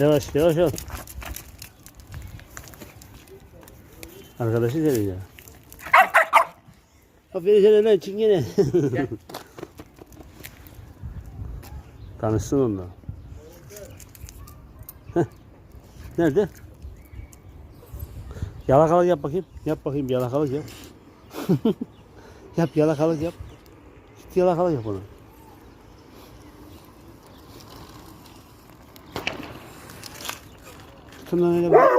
Yavaş yavaş yavaş. Arkadaşı ya. Aferin sana lan çingene. Tanışsın onunla. Heh. Nerede? Yalakalık yap bakayım. Yap bakayım yalakalık yap. yap yalakalık yap. Git yalakalık yap onu. Tutun lan öyle bak.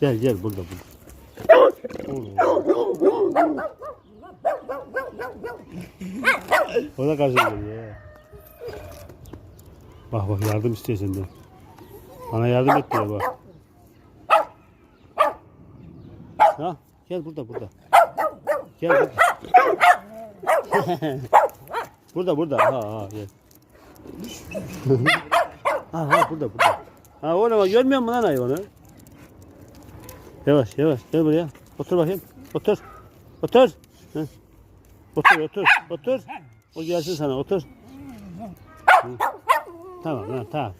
gel gel burada burada. O da geliyor ya. Bak bak yardım istiyor senden. Bana yardım et diyor bak. Ha, gel burada burada. Gel burada. burada burada. Ha ha gel. Ha ha burada burada. Ha oğlum bak görmüyor musun lan hayvanı? Yavaş yavaş gel buraya. Otur bakayım. Otur. Otur. Hı. Otur otur otur. O gelsin sana otur. Hı. Tamam lan tamam.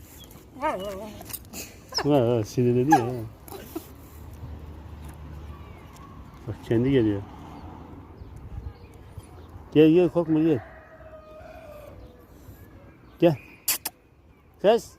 Ha, ha, sinirledi ya. Bak kendi geliyor. Gel gel korkma gel. Gel. Kız.